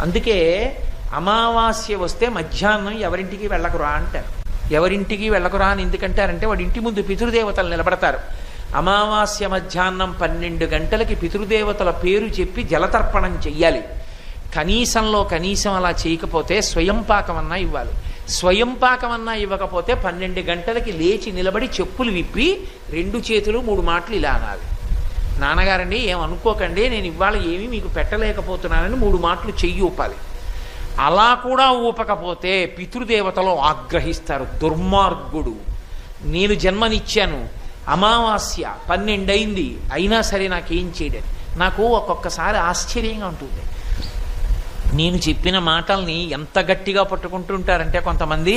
అందుకే అమావాస్య వస్తే మధ్యాహ్నం ఎవరింటికి వెళ్ళకురా అంటారు. ఎవరింటికి వెళ్ళకురా అని ఎందుకంటారంటే వాడి ఇంటి ముందు పితృదేవతలు నిలబడతారు. అమావాస్య మధ్యాహ్నం పన్నెండు గంటలకి పితృదేవతల పేరు చెప్పి జలతర్పణం చెయ్యాలి. కనీసంలో కనీసం అలా చేయకపోతే స్వయం పాకమన్నా ఇవ్వాలి. స్వయం పాకమన్నా ఇవ్వకపోతే పన్నెండు గంటలకి లేచి నిలబడి చెప్పులు విప్పి రెండు చేతులు మూడు మాటలు ఇలా అనాలి. నాన్నగారండి ఏమనుకోకండి నేను ఇవాళ ఏమీ మీకు పెట్టలేకపోతున్నానని మూడు మాటలు చెయ్యి ఊపాలి. అలా కూడా ఊపకపోతే పితృదేవతలు ఆగ్రహిస్తారు దుర్మార్గుడు. నేను జన్మనిచ్చాను అమావాస్య పన్నెండైంది అయినా సరే నాకేం చేయడం నాకు ఒక్కొక్కసారి ఆశ్చర్యంగా ఉంటుంది. నేను చెప్పిన మాటల్ని ఎంత గట్టిగా పట్టుకుంటుంటారంటే కొంతమంది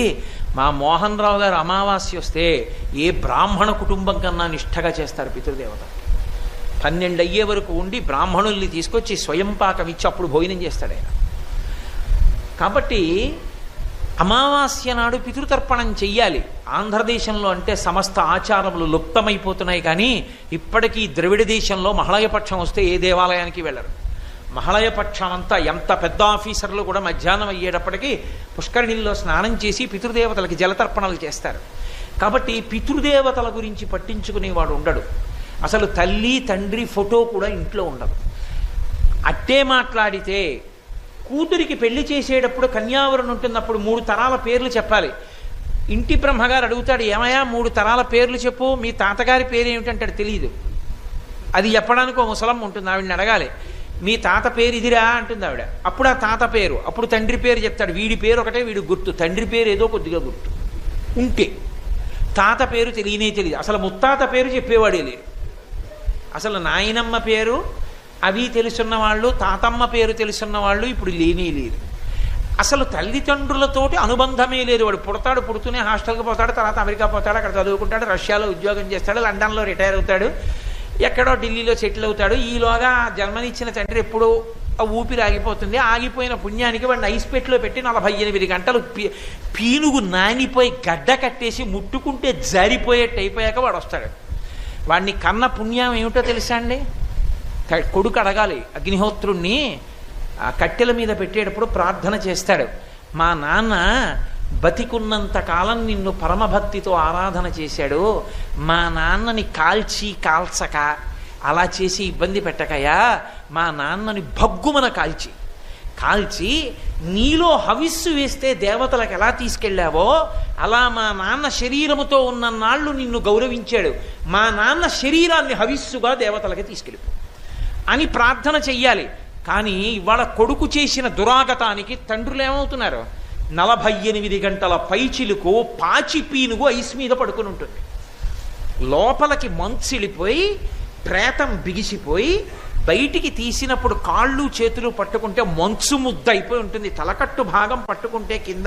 మా మోహన్ రావు గారు అమావాస్య వస్తే ఏ బ్రాహ్మణ కుటుంబం కన్నా నిష్ఠగా చేస్తారు పితృదేవతలు. పన్నెండు అయ్యే వరకు ఉండి బ్రాహ్మణుల్ని తీసుకొచ్చి స్వయం పాకం ఇచ్చి అప్పుడు భోజనం చేస్తాడు ఆయన. కాబట్టి అమావాస్య నాడు పితృతర్పణం చెయ్యాలి. ఆంధ్రదేశంలో అంటే సమస్త ఆచారములు లుప్తమైపోతున్నాయి కానీ ఇప్పటికీ ద్రవిడ దేశంలో మహళయపక్షం వస్తే ఏ దేవాలయానికి వెళ్ళరు. మహళయపక్షం అంతా ఎంత పెద్ద ఆఫీసర్లు కూడా మధ్యాహ్నం అయ్యేటప్పటికీ పుష్కరిణిల్లో స్నానం చేసి పితృదేవతలకి జలతర్పణలు చేస్తారు. కాబట్టి పితృదేవతల గురించి పట్టించుకునేవాడు ఉండడు. అసలు తల్లి తండ్రి ఫోటో కూడా ఇంట్లో ఉండదు. అట్టే మాట్లాడితే కూతురికి పెళ్ళి చేసేటప్పుడు కన్యావరణ ఉంటున్నప్పుడు మూడు తరాల పేర్లు చెప్పాలి. ఇంటి బ్రహ్మగారు అడుగుతాడు ఏమయ్యా మూడు తరాల పేర్లు చెప్పు మీ తాతగారి పేరు ఏమిటంటాడు తెలియదు అది చెప్పడానికి ఒక ముసలం ఉంటుంది ఆవిడని అడగాలి. మీ తాత పేరు ఇదిరా అంటుంది ఆవిడ. అప్పుడు ఆ తాత పేరు అప్పుడు తండ్రి పేరు చెప్తాడు. వీడి పేరు ఒకటే వీడి గుర్తు. తండ్రి పేరు ఏదో కొద్దిగా గుర్తు. ఉంటే. తాత పేరు తెలియనే తెలియదు. అసలు ముత్తాత పేరు చెప్పేవాడే లేడు. అసలు నాయనమ్మ పేరు అవి తెలుసున్న వాళ్ళు తాతమ్మ పేరు తెలుసున్న వాళ్ళు ఇప్పుడు లేనే లేరు అసలు తల్లిదండ్రులతోటి అనుబంధమే లేదు. వాడు పుడతాడు పుడుతూనే హాస్టల్కి పోతాడు తర్వాత అమెరికా పోతాడు అక్కడ చదువుకుంటాడు రష్యాలో ఉద్యోగం చేస్తాడు లండన్లో రిటైర్ అవుతాడు ఎక్కడో ఢిల్లీలో సెటిల్ అవుతాడు. ఈలోగా జన్మనిచ్చిన తండ్రి ఎప్పుడూ ఊపిరి ఆగిపోతుంది. ఆగిపోయిన పుణ్యానికి వాడిని ఐస్ పెట్టులో పెట్టి నలభై ఎనిమిది గంటలు పీ పీనుగు నానిపోయి గడ్డ కట్టేసి ముట్టుకుంటే జారిపోయేట్టు అయిపోయాక వాడు వస్తాడు వాడిని కన్న పుణ్యం ఏమిటో తెలుసా అండి? క- కొడుకు అడగాలి అగ్నిహోత్రుణ్ణి ఆ కట్టెల మీద పెట్టేటప్పుడు ప్రార్థన చేస్తాడు. మా నాన్న బతికున్నంత కాలం నిన్ను పరమభక్తితో ఆరాధన చేశాడు. మా నాన్నని కాల్చి కాల్చక అలా చేసి ఇబ్బంది పెట్టకయా మా నాన్నని భగ్గుమన కాల్చి. కాల్చి నీలో హవిస్సు వేస్తే దేవతలకు ఎలా తీసుకెళ్ళావో అలా మా నాన్న శరీరముతో ఉన్న నాళ్ళు నిన్ను గౌరవించాడు. మా నాన్న శరీరాన్ని హవిస్సుగా దేవతలకి తీసుకెళ్ళిపో అని ప్రార్థన చెయ్యాలి. కానీ ఇవాళ కొడుకు చేసిన దురాగతానికి తండ్రులు ఏమవుతున్నారు నలభై ఎనిమిది గంటల పైచిలుకు పాచి పీనుగు ఐస్ మీద పడుకుని ఉంటుంది. లోపలికి మంచిలిపోయి ప్రేతం బిగిసిపోయి బయటికి తీసినప్పుడు కాళ్ళు చేతులు పట్టుకుంటే మంచు ముద్ద అయిపోయి ఉంటుంది. తలకట్టు భాగం పట్టుకుంటే కింద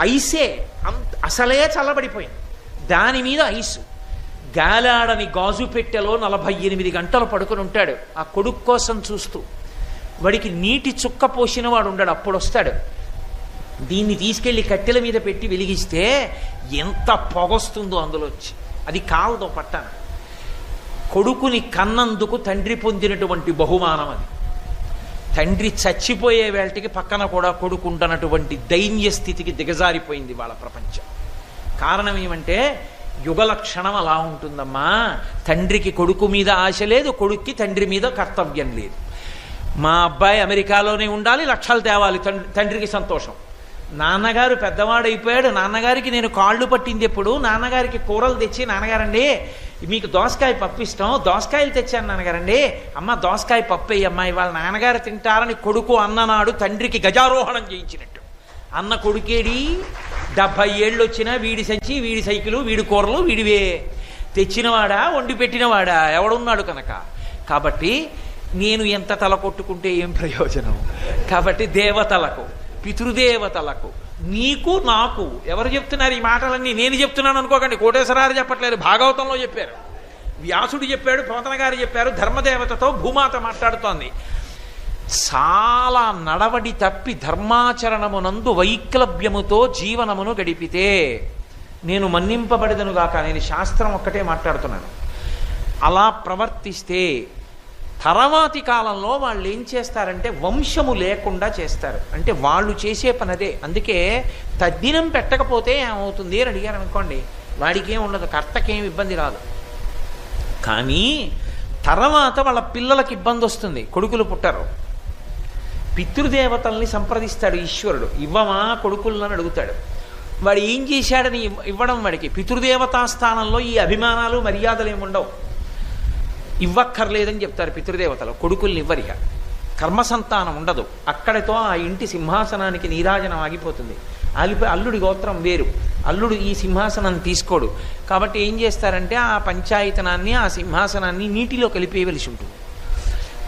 ఐసే అంత అసలే చల్లబడిపోయింది. దాని మీద ఐసు. గాలాడని గాజు పెట్టెలో నలభై ఎనిమిది గంటలు పడుకుని ఉంటాడు. ఆ కొడుకు కోసం చూస్తూ. వాడికి నీటి చుక్క పోసిన వాడు ఉండడు. అప్పుడు వస్తాడు. దీన్ని తీసుకెళ్ళి కట్టెల మీద పెట్టి వెలిగిస్తే ఎంత పొగొస్తుందో అందులో వచ్చి. అది కాలదో పట్టాను. కొడుకుని కన్నందుకు తండ్రి పొందినటువంటి బహుమానం అది. తండ్రి చచ్చిపోయే వేళటికి పక్కన కూడా కొడుకుంటున్నటువంటి దైన్య స్థితికి దిగజారిపోయింది వాళ్ళ ప్రపంచం. కారణం ఏమంటే యుగ లక్షణం అలా ఉంటుందమ్మా. తండ్రికి కొడుకు మీద ఆశ లేదు కొడుక్కి తండ్రి మీద కర్తవ్యం లేదు. మా అబ్బాయి అమెరికాలోనే ఉండాలి లక్షలు తేవాలి తండ్రి తండ్రికి సంతోషం. నాన్నగారు పెద్దవాడైపోయాడు నాన్నగారికి నేను కాళ్ళు పట్టింది ఎప్పుడు? నాన్నగారికి కూరలు తెచ్చి నాన్నగారండి మీకు దోసకాయ పప్పు ఇష్టం దోసకాయలు తెచ్చాను నాన్నగారండి. అమ్మ దోసకాయ పప్పు అయ్యమ్మ ఇవాళ నాన్నగారు తింటారని కొడుకు అన్ననాడు తండ్రికి గజారోహణం చేయించినట్టు. అన్న కొడుకేడి డెబ్భై ఏళ్ళు వచ్చినా వీడి సంచి వీడి సైకిలు వీడి కూరలు వీడివే. తెచ్చినవాడా వండి పెట్టినవాడా? ఎవడున్నాడు కనుక? కాబట్టి నేను ఎంత తల కొట్టుకుంటే ఏం ప్రయోజనం? కాబట్టి దేవతలకు పితృదేవతలకు నీకు నాకు ఎవరు చెప్తున్నారు ఈ మాటలన్నీ? నేను చెప్తున్నాను అనుకోకండి. కోటేశ్వరారు చెప్పట్లేదు. భాగవతంలో చెప్పారు. వ్యాసుడు చెప్పాడు పోతన గారు చెప్పారు ధర్మదేవతతో భూమాత మాట్లాడుతోంది. చాలా నడవడి తప్పి ధర్మాచరణమునందు వైక్లభ్యముతో జీవనమును గడిపితే నేను మన్నింపబడదనుగాక. నేను శాస్త్రం ఒక్కటే మాట్లాడుతున్నాను. అలా ప్రవర్తిస్తే తర్వాతి కాలంలో వాళ్ళు ఏం చేస్తారంటే వంశము లేకుండా చేస్తారు. అంటే వాళ్ళు చేసే పని అదే అందుకే తద్దినం పెట్టకపోతే ఏమవుతుంది అని అడిగారు అనుకోండి. వాడికి ఏం ఉండదు కర్తకేం ఇబ్బంది రాదు. కానీ తర్వాత వాళ్ళ పిల్లలకి ఇబ్బంది వస్తుంది. కొడుకులు పుట్టరు. పితృదేవతల్ని సంప్రదిస్తాడు ఈశ్వరుడు. ఇవ్వమా కొడుకులను అడుగుతాడు. వాడు ఏం చేశాడని ఇవ్వడం వాడికి. పితృదేవతా స్థానంలో ఈ అభిమానాలు మర్యాదలు ఏమి ఉండవు. ఇవ్వక్కర్లేదని చెప్తారు పితృదేవతలు. కొడుకుల్ని ఇవ్వరిక కర్మ సంతానం ఉండదు. అక్కడితో ఆ ఇంటి సింహాసనానికి నీరాజనం ఆగిపోతుంది. ఆగిపోయి అల్లుడి గోత్రం వేరు. అల్లుడు ఈ సింహాసనం తీసుకోడు. కాబట్టి ఏం చేస్తారంటే ఆ పంచాయతనాన్ని ఆ సింహాసనాన్ని నీటిలో కలిపేయవలసి ఉంటుంది.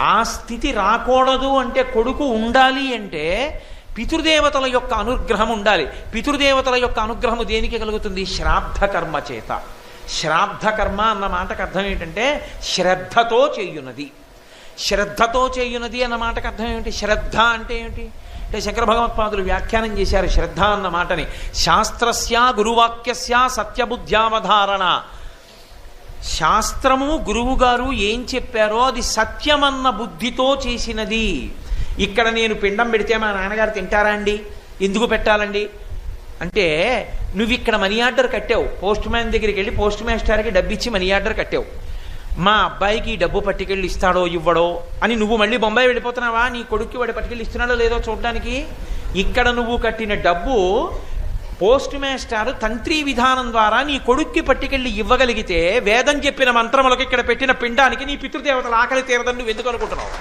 ఆ స్థితి రాకూడదు అంటే కొడుకు ఉండాలి అంటే పితృదేవతల యొక్క అనుగ్రహం ఉండాలి. పితృదేవతల యొక్క అనుగ్రహము దేనికి కలుగుతుంది? శ్రాద్ధ కర్మ చేత. శ్రాద్ధకర్మ అన్న మాటకు అర్థం ఏంటంటే శ్రద్ధతో చేయునది. శ్రద్ధతో చేయునది అన్న మాటకు అర్థం ఏమిటి? శ్రద్ధ అంటే ఏమిటి? అంటే శంకర భగవత్పాదులు వ్యాఖ్యానం చేశారు శ్రద్ధ అన్న మాటని. శాస్త్రస్య గురువాక్యస్య సత్యబుద్ధ్యావధారణ. శాస్త్రము గురువుగారు ఏం చెప్పారో అది సత్యమన్న బుద్ధితో చేసినది. ఇక్కడ నేను పిండం పెడితే మా నాన్నగారు తింటారా అండి? ఎందుకు పెట్టాలండి? అంటే నువ్వు ఇక్కడ మనీ ఆర్డర్ కట్టావు. పోస్ట్ మ్యాన్ దగ్గరికి వెళ్ళి పోస్ట్ మాస్టర్కి డబ్బు ఇచ్చి మనీ ఆర్డర్ కట్టావు. మా అబ్బాయికి ఈ డబ్బు పట్టుకెళ్ళి ఇస్తాడో ఇవ్వడో అని నువ్వు మళ్ళీ బొంబాయి వెళ్ళిపోతున్నావా? నీ కొడుక్కి వాడు పట్టుకెళ్ళి ఇస్తున్నాడో లేదో చూడడానికి? ఇక్కడ నువ్వు కట్టిన డబ్బు పోస్ట్ మాస్టర్ తంత్రి విధానం ద్వారా నీ కొడుక్కి పట్టుకెళ్ళి ఇవ్వగలిగితే వేదం చెప్పిన మంత్రములకు ఇక్కడ పెట్టిన పిండానికి నీ పితృదేవతల ఆకలి తీరదని నువ్వు ఎందుకు అనుకుంటున్నావు?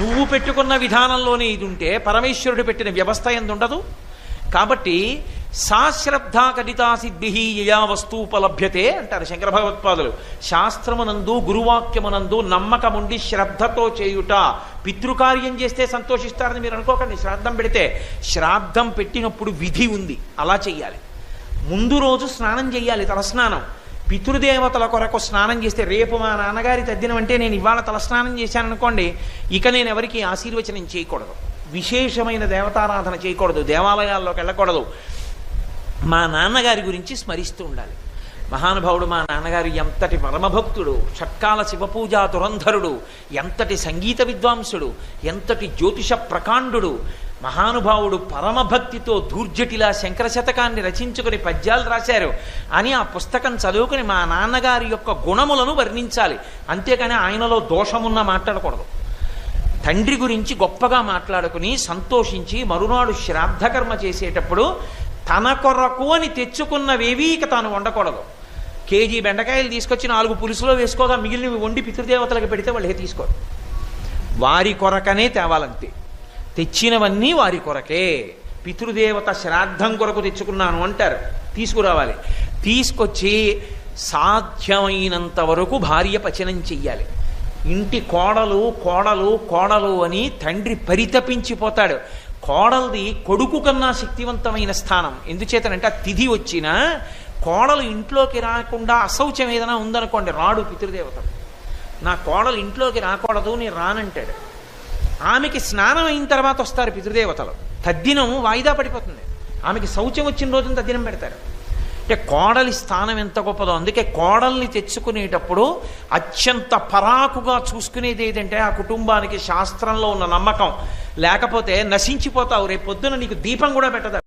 నువ్వు పెట్టుకున్న విధానంలోనే ఇది ఉంటే పరమేశ్వరుడు పెట్టిన వ్యవస్థ ఎందు ఉండదు కాబట్టి సాశ్రద్ధ కడితా సిద్ధి యయా వస్తూపలభ్యతే అంటారు శంకర భగవత్పాదులు. శాస్త్రమునందు గురువాక్యమునందు నమ్మకముండి శ్రద్ధతో చేయుట పితృకార్యం చేస్తే సంతోషిస్తారని మీరు అనుకోకండి. శ్రాద్ధం పెడితే శ్రాద్ధం పెట్టినప్పుడు విధి ఉంది. అలా చెయ్యాలి. ముందు రోజు స్నానం చేయాలి తలస్నానం. పితృదేవతల కొరకు స్నానం చేస్తే రేపు మా నాన్నగారి తద్దినం అంటే నేను ఇవాళ తలస్నానం చేశాను అనుకోండి ఇక నేను ఎవరికి ఆశీర్వచనం చేయకూడదు. విశేషమైన దేవతారాధన చేయకూడదు దేవాలయాల్లోకి వెళ్ళకూడదు. మా నాన్నగారి గురించి స్మరిస్తూ ఉండాలి. మహానుభావుడు మా నాన్నగారు ఎంతటి పరమభక్తుడు షట్కాల శివపూజా దురంధరుడు ఎంతటి సంగీత విద్వాంసుడు ఎంతటి జ్యోతిష ప్రకాండుడు మహానుభావుడు పరమభక్తితో దూర్జటిలా శంకర శతకాన్ని రచించుకుని పద్యాలు రాశారు. అని ఆ పుస్తకం చదువుకుని మా నాన్నగారి యొక్క గుణములను వర్ణించాలి. అంతేకాని ఆయనలో దోషమున్న మాట్లాడకూడదు. తండ్రి గురించి గొప్పగా మాట్లాడుకుని సంతోషించి మరునాడు శ్రాద్ధకర్మ చేసేటప్పుడు తన కొరకు అని తెచ్చుకున్నవేవి ఇక తాను వండకూడదు. కేజీ బెండకాయలు తీసుకొచ్చి నాలుగు పులుసులో వేసుకోగా మిగిలినవి వండి పితృదేవతలకు పెడితే వాళ్ళే తీసుకోరు. వారి కొరకనే తేవాలంతే. తెచ్చినవన్నీ వారి కొరకే. పితృదేవత శ్రాద్ధం కొరకు తెచ్చుకున్నాను అంటారు. తీసుకురావాలి. తీసుకొచ్చి సాధ్యమైనంత వరకు భార్య పచనం చెయ్యాలి. ఇంటి కోడలు కోడలు కోడలు అని తండ్రి పరితపించిపోతాడు. కోడలది కొడుకు కన్నా శక్తివంతమైన స్థానం. ఎందుచేతనంటే ఆ తిథి వచ్చినా కోడలు ఇంట్లోకి రాకుండా అశౌచం ఏదైనా ఉందనుకోండి రాడు పితృదేవతలు. నా కోడలు ఇంట్లోకి రాకూడదు నేను రానంటాడు. ఆమెకి స్నానం అయిన తర్వాత వస్తారు పితృదేవతలు. తద్దినం వాయిదా పడిపోతుంది. ఆమెకి శౌచం వచ్చిన రోజున తద్దినం పెడతారు. అంటే కోడలి స్థానం ఎంత గొప్పదో. అందుకే కోడల్ని తెచ్చుకునేటప్పుడు అత్యంత పరాకుగా చూసుకునేది ఏదంటే ఆ కుటుంబానికి శాస్త్రంలో ఉన్న నమ్మకం. లేకపోతే నశించిపోతావు. రేపు పొద్దున నీకు దీపం కూడా పెట్టదు.